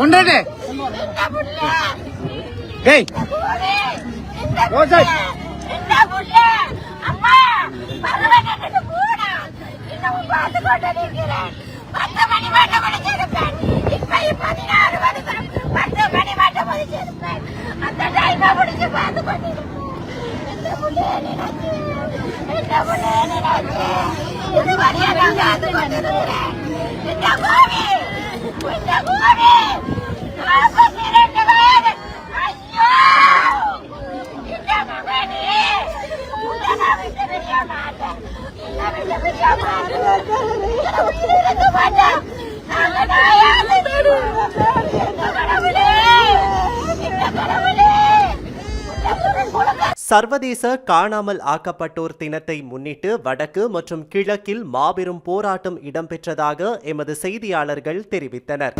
கொண்டாடு. டேய். புள்ள. அம்மா இன்னும் பார்த்து கொண்டு நிற்கிறேன் பத்து மணி மட்டும் முடிச்சிருப்பேன். இப்ப பதினாறு மணி பத்து மணி மட்டும் முடிச்சிருப்பேன். அந்த டைமை முடிச்சு பார்த்து கொண்டிருப்பேன். என்ன புள்ள நினைச்சு என்ன நினைச்சு இது வழியா நான் கொண்டிருக்கிறேன். இந்த இந்த நாற்பத்தி ரெண்டு சர்வதேச காணாமல் ஆக்கப்பட்டோர் தினத்தை முன்னிட்டு வடக்கு மற்றும் கிழக்கில் மாபெரும் போராட்டம் இடம்பெற்றதாக எமது செய்தியாளர்கள் தெரிவித்தனர்.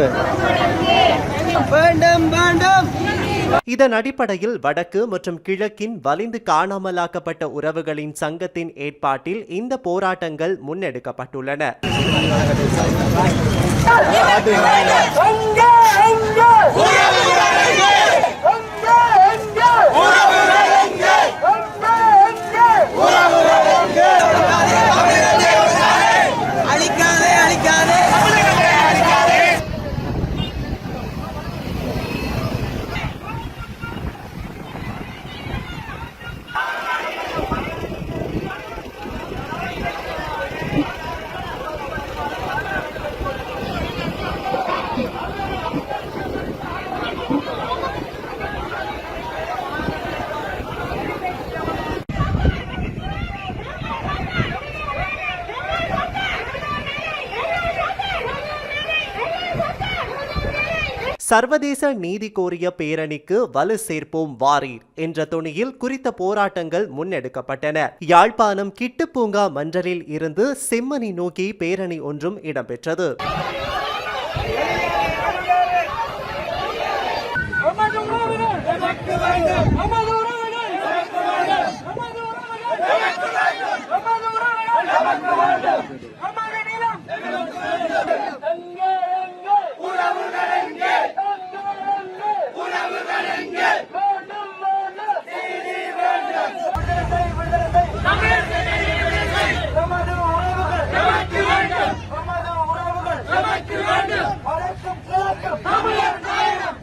கொண்டு வேண்டும் வேண்டும் இதன் அடிப்படையில் வடக்கு மற்றும் கிழக்கின் வலிந்து காணாமலாக்கப்பட்ட உறவுகளின் சங்கத்தின் ஏற்பாட்டில் இந்த போராட்டங்கள் முன்னெடுக்கப்பட்டுள்ளன. சர்வதேச நீதி கோரிய பேரணிக்கு வலு சேர்ப்போம் வாரீர் என்ற துணியில் குறித்த போராட்டங்கள் முன்னெடுக்கப்பட்டன யாழ்ப்பாணம் கிட்டுப்பூங்கா மன்றலில் இருந்து செம்மணி நோக்கி பேரணி ஒன்றும் இடம்பெற்றது உறவுகள் உறவுகள் எங்கே வேண்டும் வேண்டும் நீதி வேண்டும் விடுதலை விடுதலை நமது உறவுகள் நமக்கு வேண்டும் நமது உறவுகள் நமக்கு வேண்டும் வடக்கும் கிழக்கும் தமிழர் நாயகம்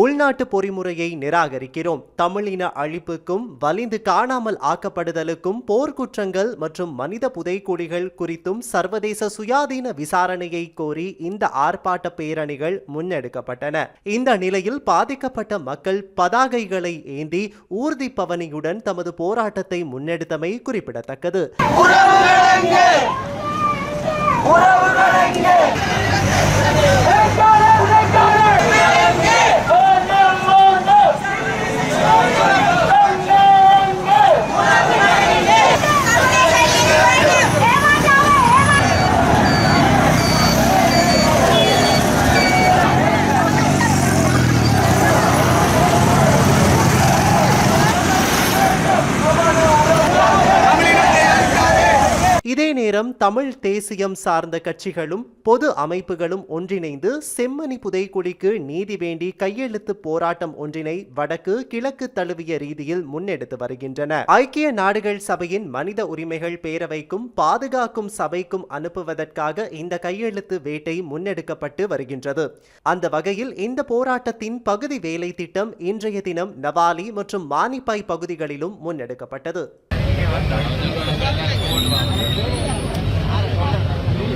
உள்நாட்டு பொறிமுறையை நிராகரிக்கிறோம். தமிழின அழிப்புக்கும் வலிந்து காணாமல் ஆக்கப்படுதலுக்கும் போர்க்குற்றங்கள் மற்றும் மனித புதைக்குழிகள் குறித்தும் சர்வதேச சுயாதீன விசாரணையை கோரி இந்த ஆர்ப்பாட்ட பேரணிகள் முன்னெடுக்கப்பட்டன. இந்த நிலையில் பாதிக்கப்பட்ட மக்கள் பதாகைகளை ஏந்தி ஊர்தி பவனியுடன் தமது போராட்டத்தை முன்னெடுத்தமை குறிப்பிடத்தக்கது. இதே நேரம் நேரம் தமிழ் தேசியம் சார்ந்த கட்சிகளும் பொது அமைப்புகளும் ஒன்றிணைந்து செம்மணி புதைக்குழிக்கு நீதி வேண்டி கையெழுத்து போராட்டம் ஒன்றினை வடக்கு கிழக்கு தழுவிய ரீதியில் முன்னெடுத்து வருகின்றன. ஐக்கிய நாடுகள் சபையின் மனித உரிமைகள் பேரவைக்கும் பாதுகாக்கும் சபைக்கும் அனுப்புவதற்காக இந்த கையெழுத்து வேட்டை முன்னெடுக்கப்பட்டு வருகின்றது. அந்த வகையில் இந்த போராட்டத்தின் பகுதி வேலை திட்டம் இன்றைய தினம் நவாலி மற்றும் மானிப்பாய் பகுதிகளிலும் முன்னெடுக்கப்பட்டது.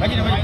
Thank you.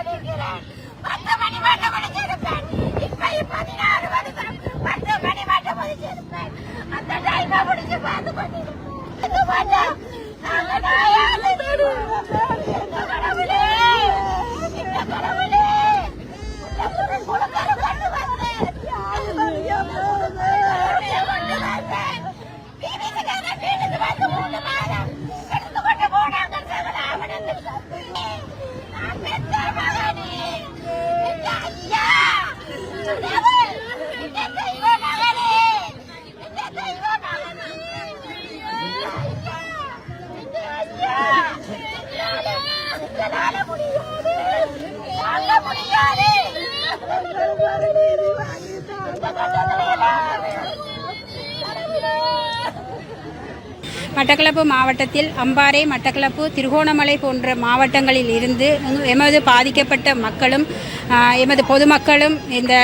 பத்து மணி மட்டும் முடிச்சிருப்பேன் இப்ப பதினாறு வருஷம் பத்து மணி மட்டும் முடிச்சிருப்பேன் அந்த டைமை முடிச்சு பார்த்து கொண்டிருப்பேன் மாட்டோம் நாங்க நாயால இந்த கடவுளே இந்த கடவுளே இந்த குளக்கரை கொண்டு வந்தேன் கொண்டு வந்தேன் வீட்டுக்காரன் வீட்டுக்கு வந்து மூணு மாதம் எடுத்து கொண்டு போனாங்க சிவராமனுக்கு நான் பெற்ற மகனே இந்த ஐயா கடவுள், இந்த தெய்வ மகனே இந்த தெய்வ மகனே இந்த ஐயா, இந்த ஐயா, என்னால என்னால முடியாது வாங்க முடியாது இந்த கட்டத்துல எல்லாம் கடவுளே மட்டக்களப்பு மாவட்டத்தில் அம்பாறை மட்டக்களப்பு திருகோணமலை போன்ற மாவட்டங்களில் இருந்து எமது பாதிக்கப்பட்ட மக்களும் எமது பொதுமக்களும் இந்த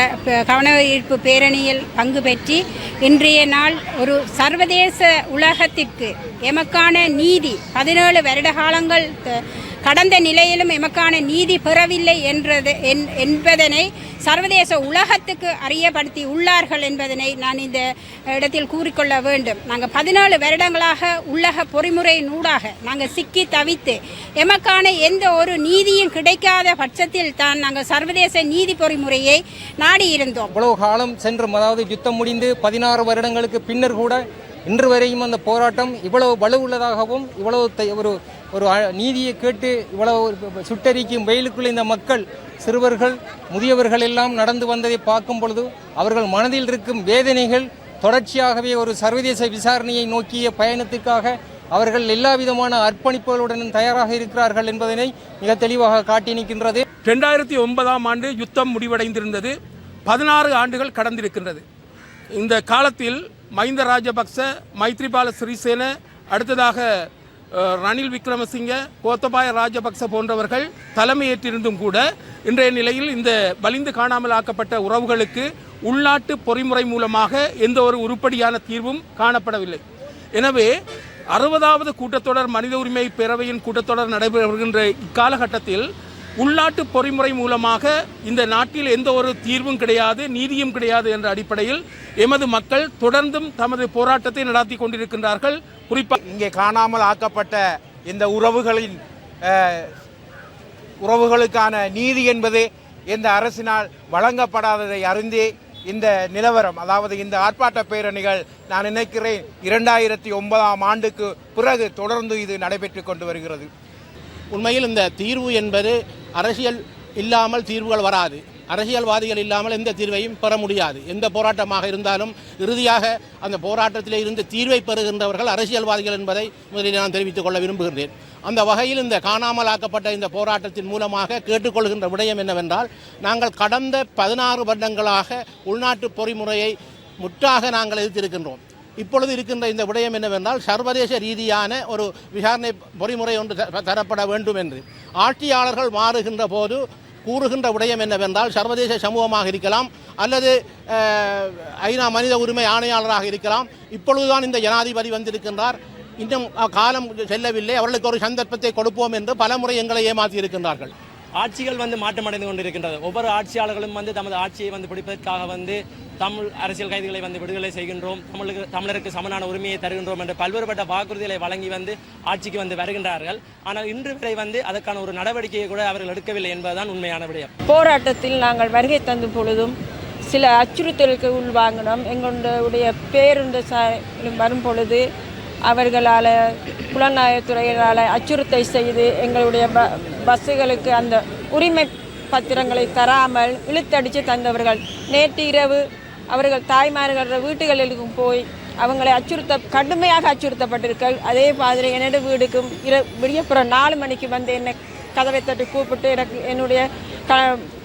கவனவீர்ப்பு கவன ஈர்ப்பு பேரணியில் பங்கு பெற்றி இன்றைய நாள் ஒரு சர்வதேச உலகத்திற்கு எமக்கான நீதி பதினேழு வருட காலங்கள் கடந்த நிலையிலும் எமக்கான நீதி பெறவில்லை என்றது என்- என்பதனை சர்வதேச உலகத்துக்கு அறியப்படுத்தி உள்ளார்கள் என்பதனை நான் இந்த இடத்தில் கூறிக்கொள்ள வேண்டும். நாங்கள் பதினாலு வருடங்களாக உள்ளக பொறிமுறை நூடாக நாங்கள் சிக்கி தவித்து எமக்கான எந்த ஒரு நீதியும் கிடைக்காத பட்சத்தில் தான் நாங்கள் சர்வதேச நீதி பொறிமுறையை நாடியிருந்தோம் இவ்வளவு காலம் சென்றும் அதாவது யுத்தம் முடிந்து பதினாறு வருடங்களுக்கு பின்னர் கூட இன்று வரையும் அந்த போராட்டம் இவ்வளவு வலுவுள்ளதாகவும் இவ்வளவு த- ஒரு ஒரு நீதியை கேட்டு இவ்வளவு சுட்டரிக்கும் வெயிலுக்குள் இந்த மக்கள் சிறுவர்கள் முதியவர்கள் எல்லாம் நடந்து வந்ததை பார்க்கும் பொழுது அவர்கள் மனதில் இருக்கும் வேதனைகள் தொடர்ச்சியாகவே ஒரு சர்வதேச விசாரணையை நோக்கிய பயணத்திற்காக அவர்கள் எல்லா விதமான அர்ப்பணிப்புகளுடன் தயாராக இருக்கிறார்கள் என்பதனை மிக தெளிவாக காட்டி நிற்கின்றது ரெண்டாயிரத்தி ஒன்பதாம் ஆண்டு யுத்தம் முடிவடைந்திருந்தது. பதினாறு ஆண்டுகள் கடந்திருக்கின்றது. இந்த காலத்தில் மஹிந்த ராஜபக்ச மைத்ரிபால சிறிசேன அடுத்ததாக ரணில் விக்ரமசிங்க கோத்தபாய ராஜபக்ச போன்றவர்கள் தலைமையேற்றிருந்தும் கூட இன்றைய நிலையில் இந்த வலிந்து காணாமல் ஆக்கப்பட்ட உறவுகளுக்கு உள்நாட்டு பொறிமுறை மூலமாக எந்த ஒரு உருப்படியான தீர்வும் காணப்படவில்லை. எனவே அறுபதாவது கூட்டத்தொடர் மனித உரிமை பேரவையின் கூட்டத்தொடர் நடைபெறுகின்ற இக்காலகட்டத்தில் உள்நாட்டு பொறிமுறை மூலமாக இந்த நாட்டில் எந்த ஒரு தீர்வும் கிடையாது நீதியும் கிடையாது என்ற அடிப்படையில் எமது மக்கள் தொடர்ந்தும் தமது போராட்டத்தை நடத்தி கொண்டிருக்கின்றார்கள். குறிப்பாக இங்கே காணாமல் ஆக்கப்பட்ட இந்த உறவுகளின் உறவுகளுக்கான நீதி என்பது இந்த அரசினால் வழங்கப்படாததை அறிந்தே இந்த நிலவரம் அதாவது இந்த ஆர்ப்பாட்ட பேரணிகள் நான் நினைக்கிறேன் இரண்டாயிரத்தி ஒன்பதாம் ஆண்டுக்கு பிறகு தொடர்ந்து இது நடைபெற்று கொண்டு வருகிறது. உண்மையில் இந்த தீர்வு என்பது அரசியல் இல்லாமல் தீர்வுகள் வராது. அரசியல்வாதிகள் இல்லாமல் எந்த தீர்வையும் பெற முடியாது. எந்த போராட்டமாக இருந்தாலும் இறுதியாக அந்த போராட்டத்திலே இருந்து தீர்வை பெறுகின்றவர்கள் அரசியல்வாதிகள் என்பதை முதலில் நான் தெரிவித்துக் கொள்ள விரும்புகின்றேன். அந்த வகையில் இந்த காணாமலாக்கப்பட்ட இந்த போராட்டத்தின் மூலமாக கேட்டுக்கொள்கின்ற விடயம் என்னவென்றால் நாங்கள் கடந்த பதினாறு வருடங்களாக உள்நாட்டு பொறிமுறையை முற்றாக நாங்கள் எதிர்த்திருக்கின்றோம். இப்பொழுது இருக்கின்ற இந்த விடயம் என்னவென்றால் சர்வதேச ரீதியான ஒரு விசாரணை பொறிமுறை ஒன்று த- தரப்பட வேண்டும் என்று ஆட்சியாளர்கள் மாறுகின்ற போது கூறுகின்ற விடயம் என்னவென்றால் சர்வதேச சமூகமாக இருக்கலாம் அல்லது ஐநா மனித உரிமை ஆணையாளராக இருக்கலாம். இப்பொழுதுதான் இந்த ஜனாதிபதி வந்திருக்கின்றார். இன்னும் காலம் செல்லவில்லை. அவர்களுக்கு ஒரு சந்தர்ப்பத்தை கொடுப்போம் என்று பலமுறை எங்களை ஏமாற்றி இருக்கின்றார்கள் ஆட்சிகள் வந்து மாற்றமடைந்து கொண்டிருக்கின்றது. ஒவ்வொரு ஆட்சியாளர்களும் வந்து தமது ஆட்சியை வந்து பிடிப்பதற்காக வந்து தமிழ் அரசியல் கைதிகளை வந்து விடுதலை செய்கின்றோம். தமிழுக்கு தமிழருக்கு சமனான உரிமையை தருகின்றோம் என்று பல்வேறுபட்ட வாக்குறுதிகளை வழங்கி வந்து ஆட்சிக்கு வந்து வருகின்றார்கள். ஆனால் இன்று வரை வந்து அதற்கான ஒரு நடவடிக்கையை கூட அவர்கள் எடுக்கவில்லை என்பதுதான் உண்மையான விடயம். போராட்டத்தில் நாங்கள் வருகை தந்த பொழுதும் சில அச்சுறுத்தலுக்கு உள்வாங்கினோம். எங்களுடைய பேருந்து வரும் பொழுது அவர்களால் புலனாய்வுத்துறையினால் அச்சுறுத்தை செய்து எங்களுடைய ப பஸ்ஸுகளுக்கு அந்த உரிமை பத்திரங்களை தராமல் இழுத்தடித்து தந்தவர்கள். நேற்று இரவு அவர்கள் தாய்மார்கள் வீட்டுகளுக்கு போய் அவங்களை அச்சுறுத்த கடுமையாக அச்சுறுத்தப்பட்டிருக்கள். அதே மாதிரி என்னோட வீடுக்கும் இர விடியப்புறம் நாலு மணிக்கு வந்து என்னை கதவை தட்டி கூப்பிட்டு எனக்கு என்னுடைய க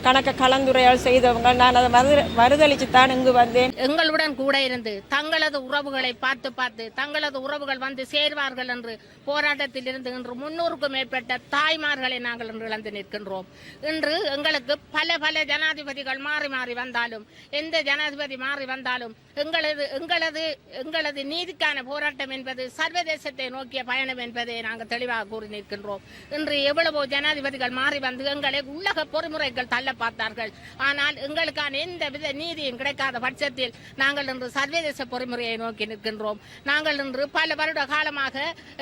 கணக்க கலந்துரையால் செய்தவங்க. நான் அதை மறு மறுதளித்து தான் இங்கு வந்தேன். எங்களுடன் கூட இருந்து தங்களது உறவுகளை பார்த்து பார்த்து தங்களது உறவுகள் வந்து சேர்வார்கள் என்று போராட்டத்தில் இருந்து இன்று முன்னூறுக்கும் மேற்பட்ட தாய்மார்களை நாங்கள் இன்று இழந்து நிற்கின்றோம். இன்று எங்களுக்கு பல பல ஜனாதிபதிகள் மாறி மாறி வந்தாலும் எந்த ஜனாதிபதி மாறி வந்தாலும் எங்களது எங்களது எங்களது நீதிக்கான போராட்டம் என்பது சர்வதேசத்தை நோக்கிய பயணம் என்பதை நாங்கள் தெளிவாக கூறி நிற்கின்றோம். இன்று எவ்வளவோ ஜனாதிபதிகள் மாறி வந்து எங்களை உள்ளக பொறிமுறைகள் தள்ள பார்த்தார்கள். ஆனால் எங்களுக்கான எந்த வித நீதியும் கிடைக்காத பட்சத்தில் நாங்கள் இன்று சர்வதேச பொறிமுறையை நோக்கி நிற்கின்றோம். நாங்கள் இன்று பல வருட காலமாக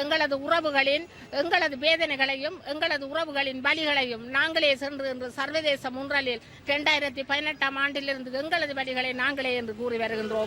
எங்களது உறவுகளின் எங்களது வேதனைகளையும் எங்களது உறவுகளின் வழிகளையும் நாங்களே சென்று இன்று சர்வதேச முன்றலில் இரண்டாயிரத்தி பதினெட்டாம் ஆண்டிலிருந்து எங்களது வழிகளை நாங்களே என்று கூறி வருகின்றோம்.